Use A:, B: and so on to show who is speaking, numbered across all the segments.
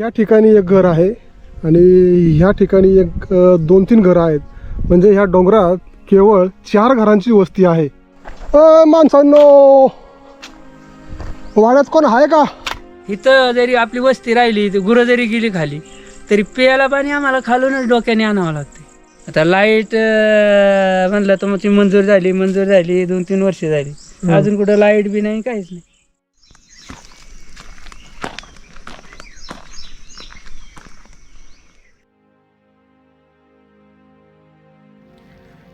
A: या ठिकाणी एक घर आहे आणि ह्या ठिकाणी एक दोन तीन घरं आहेत. म्हणजे ह्या डोंगरात केवळ चार घरांची वस्ती आहे. माणसांनो वाड्यात कोण आहे का?
B: इथं जरी आपली वस्ती राहिली तर गुरं जरी गेली खाली तरी प्यायला पाणी आम्हाला खालूनच डोक्याने आणावं लागते आता लाइट म्हणलं तर मग ती मंजूर झाली मंजूर झाली दोन तीन वर्ष झाली. अजून कुठं लाइट बी नाही काहीच नाही.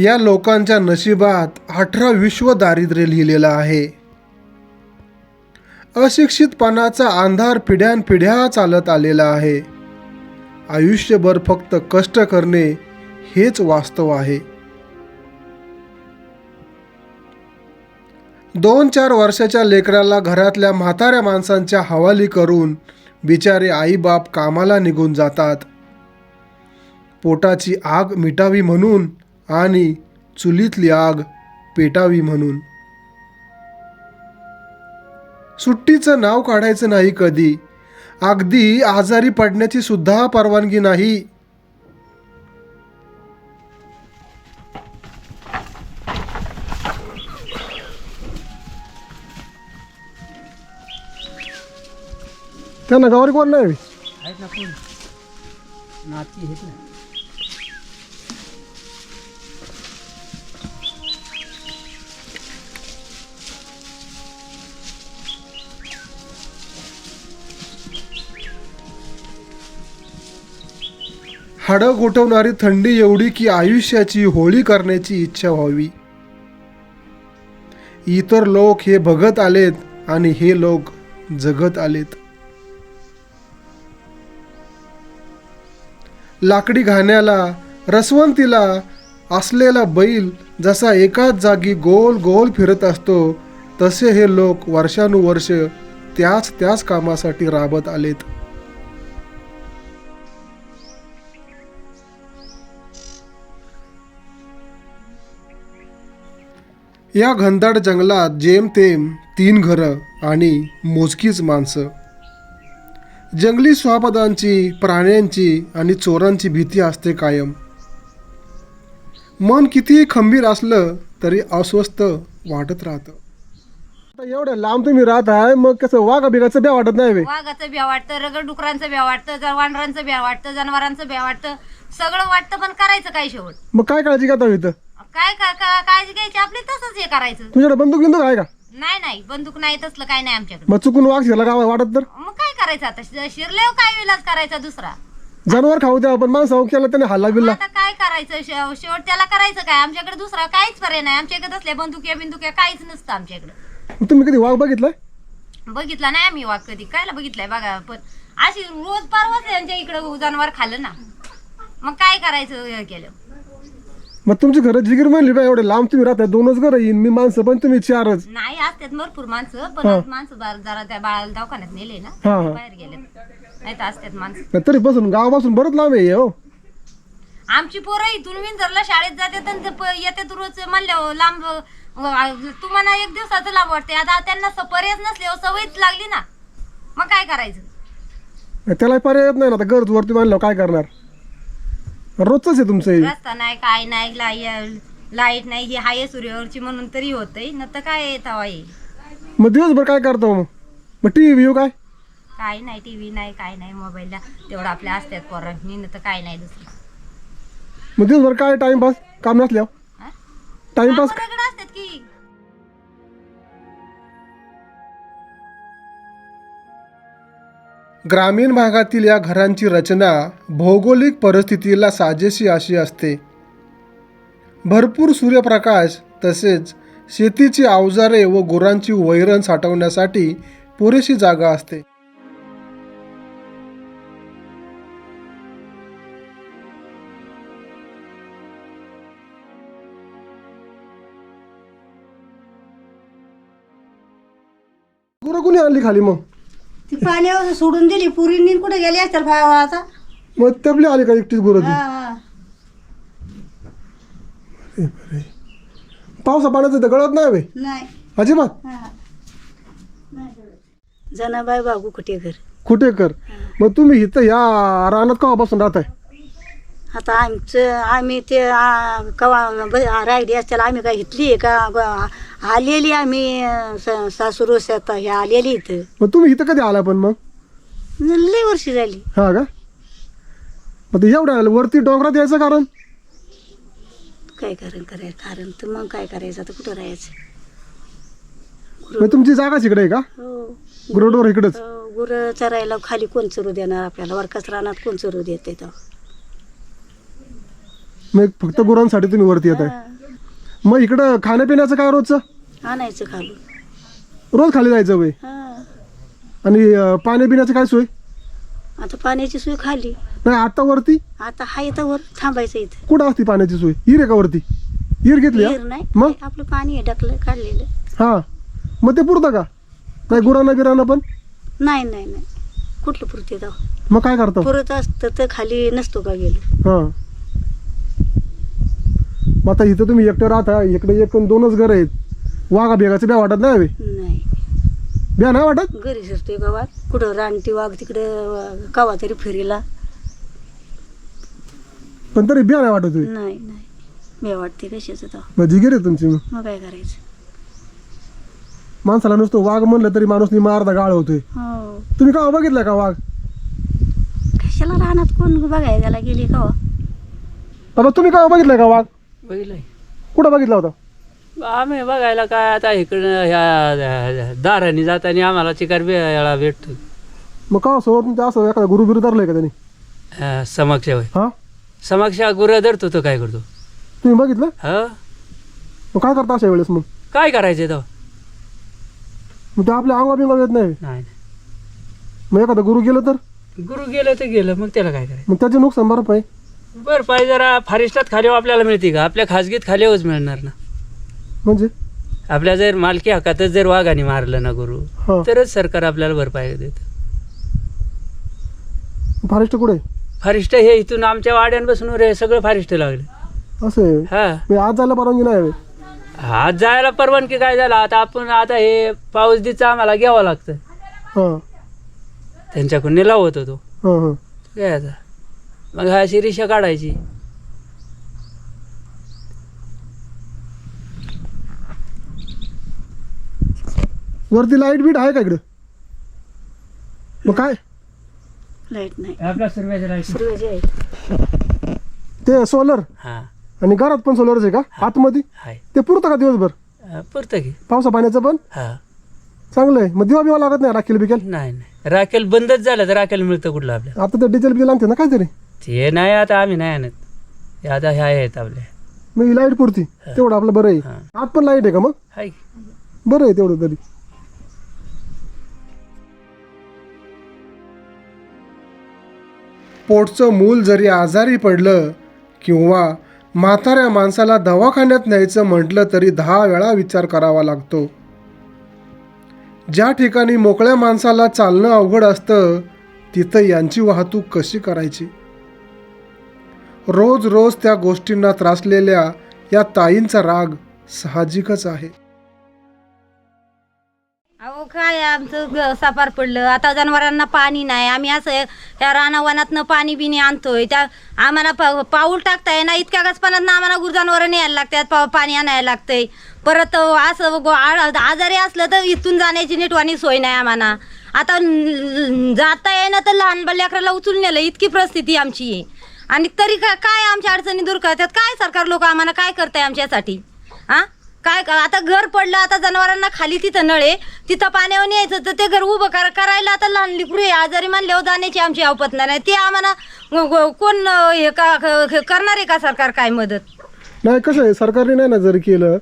A: या लोकांच्या नशिबात अठरा विश्व दारिद्र्य लिहिलेलं आहे. अशिक्षितपणाचा अंधार पिढ्यानपिढ्या चालत आलेला आहे. आयुष्यभर फक्त कष्ट करणे हेच वास्तव आहे. दोन चार वर्षाच्या लेकराला घरातल्या म्हाताऱ्या माणसांच्या हवाली करून बिचारे आईबाप कामाला निघून जातात. पोटाची आग मिटावी म्हणून आणि चुलीतली आग पेटावी म्हणून. सुट्टीचं नाव काढायचं नाही कधी. अगदी आजारी पडण्याची सुद्धा परवानगी नाही. त्यांना गावारी कोण नाही?
B: आहेत ना कोण? नाती
A: हाडं गोठवणारी थंडी एवढी की आयुष्याची होळी करण्याची इच्छा व्हावी. इतर लोक हे बघत आलेत आणि हे लोक जगत आलेत. लाकडी घाण्याला रसवंतीला असलेला बैल जसा एकाच जागी गोल गोल फिरत असतो तसे हे लोक वर्षानुवर्ष त्याच त्याच कामासाठी राबत आलेत. या घनदाट जंगलात जेमतेम तीन घरं आणि मोजकीच माणसं. जंगली स्वापदांची प्राण्यांची आणि चोरांची भीती असते कायम. मन कितीही खंबीर असलं तरी अस्वस्थ वाटत राहतं. आता एवढ्या लांब तुम्ही राहत आहे मग कसं वाघा बिगाचं ब्या वाटत नाही बे.
C: वाघाचं ब्या वाटतं रगड डुकरांचं ब्या वाटतं जर वानरांचं ब्या वाटतं जनावरांचं ब्या वाटतं. सगळं वाटतं पण करायचं काय शेवट?
A: मग काय काळजी घेता इथं?
C: काय का- का- काळजी घ्यायची? आपली तसंच हे करायचं.
A: तुझ्याकडे बंदूक बिंदूक आहे का?
C: नाही नाही. बंदूक नाही तसलं काय नाही आमच्याकडे.
A: मग चुकून वाघ शिरला गावा वाटत तर?
C: मग काय करायचं आता? शि- शिरल्यावर काय इलाज करायचा दुसरा?
A: जनावर खाऊ द्या पण माणसं केला त्याने हल्ला बिल्ला.
C: आता काय करायचं? शेव- शेवट त्याला करायचं काय? आमच्याकडे दुसरा काहीच पर्याय नाही. आमच्याकडे असल्या बंदुक्या बिंदुक्या काहीच नसतं आमच्याकडे.
A: मग तुम्ही कधी वाघ बघितलाय?
C: बघितला नाही आम्ही वाघ कधी. कायला बघितलाय बघा पण अशी रोज परवाच यांच्या इकडे जनावर खाल्लं ना. मग काय करायचं हे केलं?
A: मग तुमची घरं जिगीर म्हणली बा एवढे लांब तुम्ही राहताय दोनच घरं येईन मी माणसं पण तुम्ही चारच.
C: नाही असतात भरपूर माणसं. पण माणसं बार- जरा त्या बाळाला दवाखान्यात नेले ना
A: हा, हा.
C: बाहेर गेले नाही तर असतात माणसं.
A: तरी बसून गावापासून बरंच लांब आहे हो.
C: आमची पोरं इथून विंजरला शाळेत जातात आणि ते प- येतात रोज म्हणल्यावर लांब अ, तुम्हाला एक दिवसाचं लांब वाटते आता त्यांना स- पर्यायच नसल्यावर सवयच लागली ना. मग काय करायचं?
A: त्याला पर्याय येत नाही ना आता गरज वरती मानलं काय करणार? रोजच आहे तुमचं हे.
C: रस्ता नाही काय नाही लाई- लाइट नाही ही हाय सूर्यावरची म्हणून तरी होतंय. न तर काय तवा येईल
A: मग दिवसभर काय करतो मग? मग टी व्ही काय?
C: काय नाही टीव्ही नाही काय नाही मोबाईलला तेवढं आपल्या असतात पोरांनी न तर काय नाही दुसरं.
A: मग दिवसभर काय टाइमपास काम नसल्यावर?
C: हा?
A: टाइमपास
C: असतात की?
A: ग्रामीण भागातील या घरांची रचना भौगोलिक परिस्थितीला साजेशी अशी असते. भरपूर सूर्यप्रकाश तसेच शेतीची अवजारे व गुरांची वैरण साठवण्यासाठी पुरेशी जागा असते. गुरं कुणी आणली खाली मग.
D: ती पाण्यावर सोडून दिली. पुरींनी कुठे गेली असतील भावा आता?
A: मग तबली आली का एकटीच गुरं ती?
D: हा, हा.
A: पावसा पाण्याचं तर गळत नाही बे
D: नाही.
A: अजिबात.
D: हा. जनाबाई बाबू कुठे घर?
A: खुटेकर मग तुम्ही इथं ह्या रानात केव्हापासून राहताय?
D: आता आमचं आम्ही ते आ, कवा राहिली असताना आम्ही काय घेतली आहे का? ब- आलेली आम्ही स- सासू आता हे आलेली इथं.
A: मग तुम्ही इथं कधी आला पण मग?
D: लई वर्षी झाली.
A: हा का? मग ते एवढ्या वरती डोंगरात यायचं कारण?
D: काय कारण करायचं? कारण तर मग काय करायचं? आता कुठं राहायचं?
A: मग तुमची जागाच इकडे आहे का?
D: हो.
A: गुरुडोर इकडेच?
D: गुर चरायला खाली कोण चरू देणार आपल्याला? वरकास रानात कोण चरू देते तर
A: मग फक्त गुरांसाठी तुम्ही वरती येत आहे मग इकडं खाण्यापिण्याचं काय रोजचं?
D: आणायचं खालून
A: रोज खाली जायचं वय
D: हा.
A: आणि अं, पाण्यापिण्याचं काय सोय?
D: आता पाण्याची सोय खाली.
A: नाही आता वरती?
D: आता हाय तर वर थांबायचं इथं.
A: कुठं असते पाण्याची सोय? हिर आहे का वरती? हिर घेतली हा?
D: नाही.
A: मग?
D: आपलं पाणी आहे डकलं काढलेलं.
A: हा. मग ते पुरतं का? नाही गुरांना बिरांना पण?
D: नाही नाही नाही. कुठलं पुरते जाऊ
A: मग काय करता?
D: पुरत असतं तर खाली नसतो का गेलो?
A: हा. मग आता इथं तुम्ही एकटं राहता इकडे एक दोनच घर आहेत. वाघा बेगाचं ब्या वाटत नाही बे.
D: नाही.
A: ब्या नाही वाटत?
D: घरी असतोय गावात. कुठं रानटी वाघ तिकडं कवा तरी फेरीला.
A: पण तरी ब्या नाही वाटत.
D: नाही नाही. मी वाटते कशाचं तर.
A: मग जिगीर आहे तुमची मग.
D: मग काय करायचं?
A: माणसाला नुसतं वाघ म्हणलं तरी माणूस मारदा गाळ होतोय.
D: हो.
A: तुम्ही का बघितलं का वाघ?
D: कशाला रानात कोण बघाय त्याला गेली कवा?
A: बाबा तुम्ही का बघितलं का वाघ?
B: बघितलंय.
A: कुठं बघितला होता?
B: आम्ही बघायला काय आता इकडं ह्या दाराने जाताना आम्हाला चिकार वेळा भेटतो
A: मग का समोर तुमच्या असं एखादा गुरु बिरु धरलंय का त्यांनी?
B: अं, समक्ष होय.
A: हा?
B: समक्ष गुरं धरतो तो काय करतो?
A: तुम्ही बघितलं?
B: ह?
A: मग काय करता अशा वेळेस मग?
B: काय करायचं तो?
A: मग ते आपल्या अंगा बिंगा येत नाही.
B: नाही.
A: मग एखादा गुरु गेलं तर?
B: गुरु गेलं तर गेलं मग त्याला काय करायचं?
A: मग त्याचे नुकसान भरपाई.
B: बरं पाहिजे जरा फारिस्टात खाली आपल्याला मिळते का? आपल्या खाजगीत खालीच मिळणार ना.
A: म्हणजे?
B: आपल्या जर मालकी हक्कातच जर वाघाने मारलं ना गुरु
A: हा.
B: तरच सरकार आपल्याला भरपाई देतं.
A: फारेस्ट कुठे?
B: फारिस्ट हे इथून आमच्या वाड्यांपासून रे सगळं फारिस्ट लागलं.
A: असं आहे?
B: हा.
A: मी आज जायला परवानगी नाही आहे.
B: आज जायला परवानगी काय झाला? आता आपण आता हे पाऊस दिचं आम्हाला घ्यावं लागतं.
A: हा.
B: त्यांच्याकडून निलाव होतो तो.
A: हा हा.
B: काय आता? मग हा अशी रिक्षा काढायची.
A: वरती लाइट बीट आहे का इकडं? मग काय?
D: लाइट नाही. आहे.
A: ते सोलर.
B: हा.
A: आणि घरात पण सोलरच आहे का? आतमध्ये?
B: हाय.
A: ते पुरतं का दिवसभर?
B: अं, पुरतं की.
A: पावसा पाण्याचं पण?
B: हा.
A: चांगलं आहे. मग दिवा बिवा लागत नाही राखेल बिकेल?
B: नाही नाही. राखेल बंदच झालं तर राखेल मिळतं कुठलं आपल्याला.
A: आता ते डिझेल बिल आणते ना काहीतरी.
B: ते नाही आता आम्ही नाही आणत. हे आता ह्या आहेत आपल्या
A: मग लाइट पुरती. तेवढं आपलं बरं आहे.
B: हा.
A: आत पण लाइट आहे का मग?
B: हाय
A: बरं आहे तेवढं तरी. पोटचं मूल जरी आजारी पडलं किंवा म्हाताऱ्या माणसाला दवाखान्यात न्यायचं म्हटलं तरी दहा वेळा विचार करावा लागतो. ज्या ठिकाणी मोकळ्या माणसाला चालणं अवघड असतं तिथं यांची वाहतूक कशी करायची? रोज रोज त्या गोष्टींना त्रासलेल्या या ताईंचा राग साहजिकच आहे.
C: अहो काय आमचं ग- सापार पडलं. आता जनावरांना पाणी नाही. आम्ही असं ह्या रानावनातनं पाणी बिणी आणतोय. त्या आम्हाला पा पाऊल टाकताय ना इतक्या गचपानात आम्हाला गुरजनावरं न्यायला लागतात पा पाणी आणायला लागतंय. परत असं गो- आ- आजारी असलं तर इथून जाण्याची नीटवाणी सोय नाही आम्हाला. आता न- जाता येणं तर लहान लेकराला उचलून नेलं. इतकी परिस्थिती आमची. आहे आणि तरी काय काय आमच्या अडचणी दूर करतात? काय सरकार लोक आम्हाला काय करताय आमच्यासाठी? हा? काय आता घर पडलं आता जनावरांना खाली तिथं नळे तिथं पाण्यावर यायचं तर ते घर उभं कर करायला आता लहान लिकरू आहे आजारी म्हणल्यावर जाण्याची आमची अवपत नाही. ते आम्हाला कोण हे का करणार आहे का सरकार काय मदत?
A: नाही कसं आहे सरकारने नाही ना जर केलं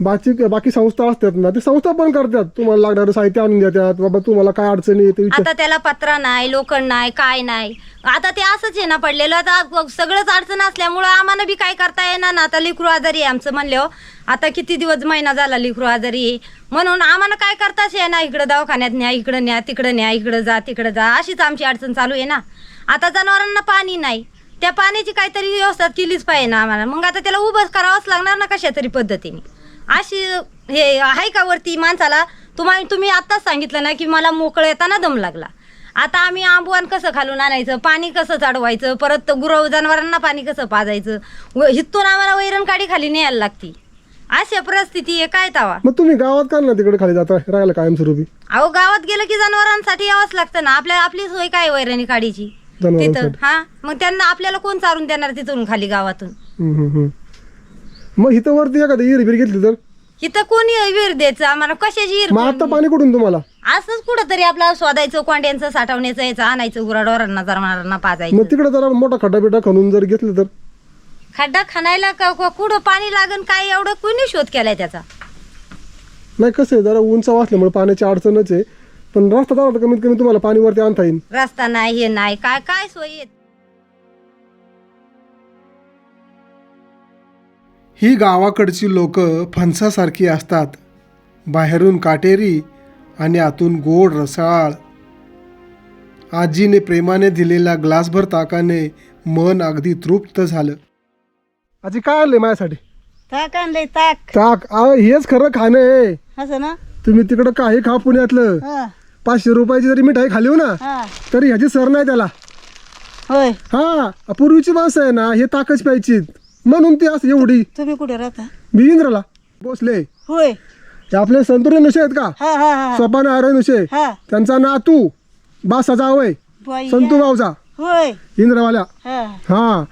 A: बाकी बाकी संस्था असतात ना ते संस्था पण करतात. तुम्हाला लागणारं साहित्य आणून देतात बाबा तुम्हाला काय अडचणी येते विचार.
C: आता त्याला पत्रा नाही लोखंड नाही काय नाही. आता ते असंच आहे ना पडलेलं आता सगळंच अडचण असल्यामुळं आम्हाला बी काय करता येणार ना. आता लिखरू आजारी आहे आमचं म्हणलं आता किती दिवस महिना झाला लिखरू आजारी आहे. म्हणून आम्हाला काय करताच येणार ना इकडं दवाखान्यात न्या इकडं न्या तिकडं न्या इकडं जा तिकडं जा. अशीच आमची अडचण चालू आहे ना. आता जनावरांना पाणी नाही. त्या पाण्याची काहीतरी व्यवस्था केलीच पाहिजे ना आम्हाला. मग आता त्याला उभं करावंच लागणार ना कशा तरी पद्धतीने. अशी हे आहे का वरती माणसाला? तुम्हाला तुम्ही आत्ताच सांगितलं ना की मला मोकळं येताना दम लागला. आता आम्ही आंबवण कसं खालून आणायचं? पाणी कसं चढवायचं? परत गुरव जनावरांना पाणी कसं पाजायचं? व हिथून आम्हाला वैरण काडी खाली न्यायला लागती. अशा परिस्थिती आहे काय तवा?
A: मग तुम्ही गावात का ना तिकडे खाली जाता? राहायला कायमस्वरूपी.
C: अहो गावात गेलं की जनावरांसाठी यावंच लागतं ना. आपल्या आपली सोय काय वैरणी काडीची? तिथं
A: जनावरांसाठी
C: हा? मग त्यांना आपल्याला कोण चारून देणार तिथून खाली गावातून?
A: हम्म, हम्म, हम्म. मग इथं वरती एखादी विहीर बिर घेतली तर?
C: इथं कोणी विहीर द्यायचं? आम्हाला कशाची
A: मग आता पाणी कुठून तुम्हाला?
C: असंच कुठं तरी आपलं शोधायचं कोंड्यांचं साठवण्याचं यायचं आणायचं गुराढोरांना जनावरांना
A: मग
C: पाजायचं.
A: तिकडे जरा मोठा खड्डा बिड्डा खणून जर घेतलं तर?
C: खड्डा खणायला का का- कुठं पाणी लागन काय एवढं कोणी शोध केलाय त्याचा?
A: नाही कसं आहे जरा उंच वाचल्यामुळे पाण्याची अडचणच आहे. पण रस्ता झाला तर कमीत कमी तुम्हाला पाणी वरती आणता येईल.
C: रस्ता नाही हे नाही काय काय सोयी आहेत
A: ही गावाकडची लोक फणसासारखी असतात. बाहेरून काटेरी आणि आतून गोड रसाळ. आजीने प्रेमाने दिलेल्या ग्लासभर ताकाने मन अगदी तृप्त झालं. आजी काय आणले माझ्यासाठी?
D: ताक आणलंय ताक.
A: ताक? आ, हेच खरं खाणं आहे.
D: असं ना?
A: तुम्ही तिकडं काही खा पुण्यातलं.
D: हा.
A: पाचशे रुपयाची जरी मिठाई खाली हो ना
D: हा.
A: तरी ह्याची सर नाही त्याला.
D: होय.
A: हा पूर्वीची माणसं आहे ना हे ताकच प्यायची म्हणून ती असं एवढी.
D: तुम्ही कुठे राहता?
A: मी इंद्रला. बसले
D: होय.
A: आपले संतुरे नुसे आहेत का?
D: हा हा हा.
A: स्वपान आरे नुसे
D: हा.
A: त्यांचा नातू बासाचा आवय
D: बाई
A: संतू भाऊचा.
D: होय.
A: इंद्रवाल्या.
D: हा.
A: हा.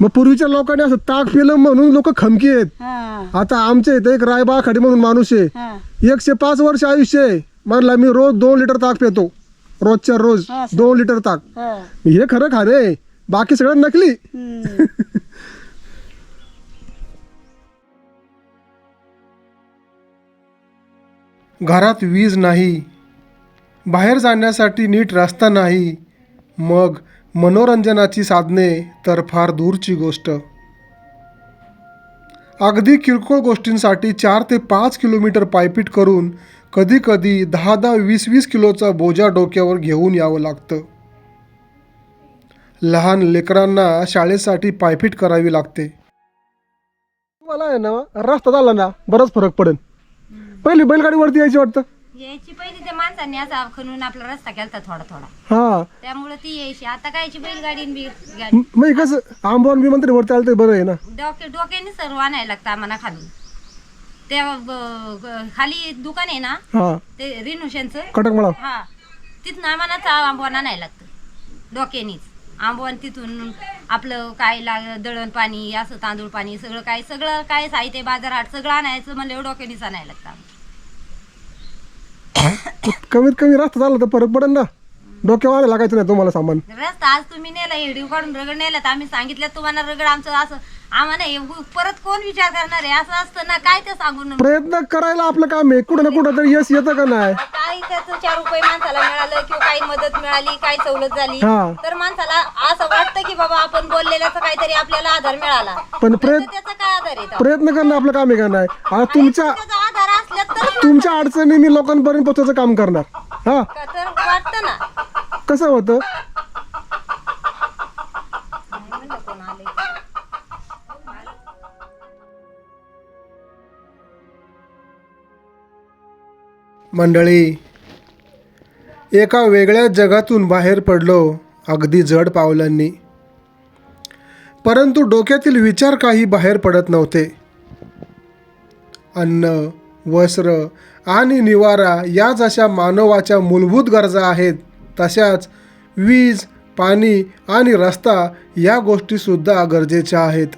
A: मग पूर्वीच्या लोकांनी असं ताक पिलं म्हणून लोक खमकी आहेत.
D: हा.
A: आता आमच्या इथे एक रायबा खाडी म्हणून माणूस आहे.
D: हा.
A: एकशे पाच वर्ष आयुष्य आहे. म्हणला मी रोज दोन लिटर ताक पितो. रोजच्या रोज
D: हा, सर.
A: दोन लिटर ताक.
D: हा.
A: हे खरं खाणे बाकी सगळं नकली.
D: हम्म.
A: घरात वीज नाही. बाहेर जाण्यासाठी नीट रस्ता नाही. मग मनोरंजनाची साधने तर फार दूरची गोष्ट. अगदी किरकोळ गोष्टींसाठी चार ते पाच किलोमीटर पायपीट करून कधीकधी दहा दहा वीस वीस किलोचा बोजा डोक्यावर घेऊन यावं लागतं. लहान लेकरांना शाळेसाठी पायपीट करावी लागते. मला आहे ना रस्ता झाला ना बराच फरक पडेल. पहिली बैलगाडीवरती यायची वाटतं.
C: यायची पहिली त्या माणसांनी असा खणून आपला रस्ता केलता थोडा थोडा.
A: हा.
C: त्यामुळे ती यायची. आता कायची बैलगाडी आणि बी- गाडी.
A: म- म्हणजे कसं आंबवण विमानतरी वरती आलं तर बरं आहे ना.
C: डोके डोक्याने सर्व आणायला लागतं आम्हाला खालून. त्या ब- ग- खाली दुकान आहे ना
A: हा.
C: ते रिनोशनचं
A: कटक मला
C: हा. तिथनं आम्हाला चा आंबवण आणायला लागतं डोक्यानीच. आंबवण तिथून आपलं काय लाग दळण पाणी असं तांदूळ पाणी सगळं काय सगळं काय साहित्य बाजारहाट सगळं आणायचं म्हणलं डोक्यानीच आणायला लागतं आम्हाला.
A: कमीत कमी रस्ता झाला तर फरक पडेल ना. डोक्यावर लागायचं नाही तुम्हाला सामान.
C: रस्ता आज तुम्ही नेला हिडीव काढून रगड नेला तर आम्ही सांगितलं तुम्हाला रगड आमचं असं आम्हाला हे परत कोण विचार करणार आहे? असं असतं ना काय ते सांगून
A: प्रयत्न करायला आपलं काम आहे. कुठं ना कुठं तरी यश येतं का नाही?
C: काही त्याचं चार रुपये माणसाला मिळालं किंवा काही मदत मिळाली काही सवलत झाली
A: हा.
C: तर माणसाला असं वाटतं की बाबा आपण बोललेल्याचा काहीतरी आपल्याला आधार मिळाला.
A: पण
C: तर
A: प्रयत्न
C: त्याचा काय आधार आहे तो?
A: प्रयत्न करणं आपलं काम आहे का नाही? तुमच्या
C: त्याचा आधार असला तर
A: तुमच्या अडचणी मी लोकांपर्यंत पोहोचायचं काम करणार. हा.
C: तर वाटतं ना.
A: कसं होतं? मंडळी एका वेगळ्या जगातून बाहेर पडलो अगदी जड पावलांनी. परंतु डोक्यातील विचार काही बाहेर पडत नव्हते. अन्न वस्त्र आणि निवारा या जशा मानवाच्या मूलभूत गरजा आहेत तशाच वीज पाणी आणि रस्ता या गोष्टीसुद्धा गरजेच्या आहेत.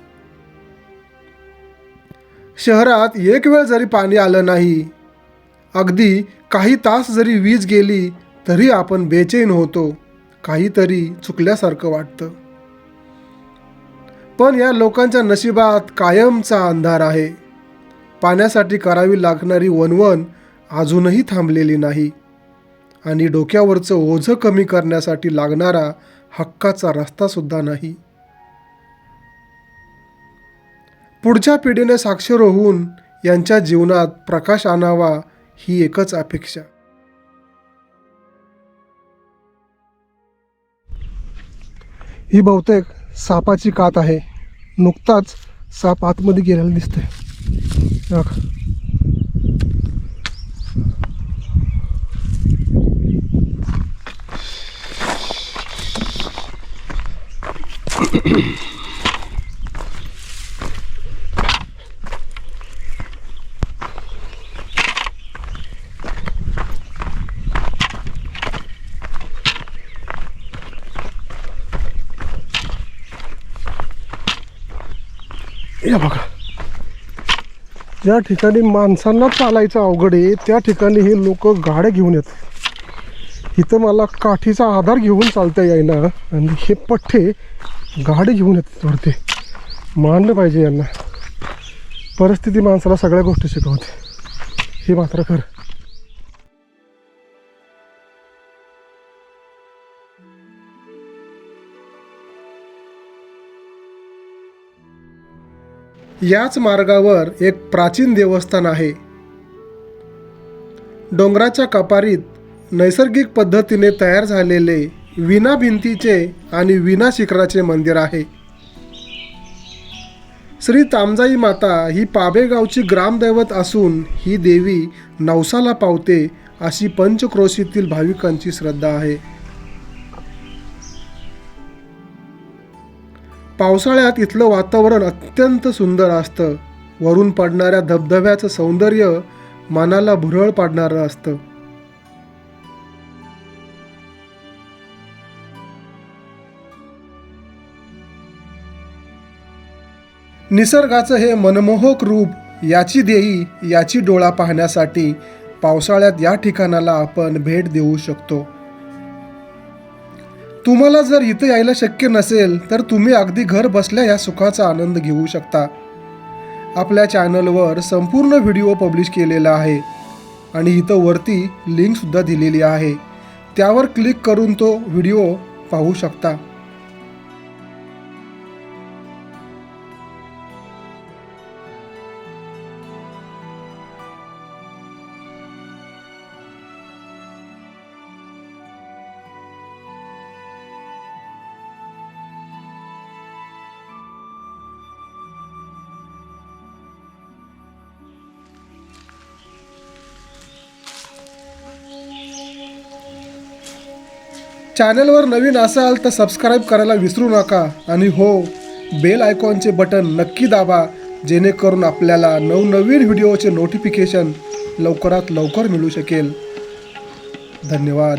A: शहरात एक वेळ जरी पाणी आलं नाही अगदी काही तास जरी वीज गेली तरी आपण बेचैन होतो काहीतरी चुकल्यासारखं वाटतं. पण या लोकांच्या नशिबात कायमचा अंधार आहे. पाण्यासाठी करावी लागणारी वणवण अजूनही थांबलेली नाही आणि डोक्यावरचं ओझं कमी करण्यासाठी लागणारा हक्काचा रस्तासुद्धा नाही. पुढच्या पिढीने साक्षर होऊन यांच्या जीवनात प्रकाश आणावा ही एकच अपेक्षा. ही बहुतेक सापाची कात आहे. नुकताच साप आतमध्ये गेलेला दिसतोय. Mm-hmm. या बघा. ज्या ठिकाणी माणसांना चालायचं अवघड आहे त्या ठिकाणी हे लोक गाड्या घेऊन येतात. इथं मला काठीचा आधार घेऊन चालता येईना आणि हे पठ्ठे गाडी घेऊन येतात वरती. मानलं पाहिजे यांना. परिस्थिती माणसाला सगळ्या गोष्टी शिकवते. हे मात्र खरं. याच मार्गावर एक प्राचीन देवस्थान आहे. डोंगराच्या कपारीत नैसर्गिक पद्धतीने तयार झालेले विना भिंतीचे आणि विना शिखराचे मंदिर आहे. श्री तामजाई माता ही पाबेगावची ग्रामदैवत असून ही देवी नवसाला पावते अशी पंचक्रोशीतील भाविकांची श्रद्धा आहे. पावसाळ्यात इथलं वातावरण अत्यंत सुंदर असतं. वरून पडणाऱ्या धबधब्याचं सौंदर्य मनाला भुरळ पाडणारं असतं. निसर्गाचं हे मनमोहक रूप याची देई याची डोळा पाहण्यासाठी पावसाळ्यात या ठिकाणाला आपण भेट देऊ शकतो. तुम्हाला जर इथं यायला शक्य नसेल तर तुम्ही अगदी घर बसल्या या सुखाचा आनंद घेऊ शकता. आपल्या चॅनलवर संपूर्ण व्हिडिओ पब्लिश केलेला आहे. आणि इथं वरती लिंकसुद्धा दिलेली आहे. त्यावर क्लिक करून तो व्हिडिओ पाहू शकता. चॅनलवर नवीन असाल तर सबस्क्राईब करायला विसरू नका. आणि हो बेल आयकॉनचे बटन नक्की दाबा जेणेकरून आपल्याला नवनवीन व्हिडिओचे नोटिफिकेशन लवकरात लवकर मिळू शकेल. धन्यवाद.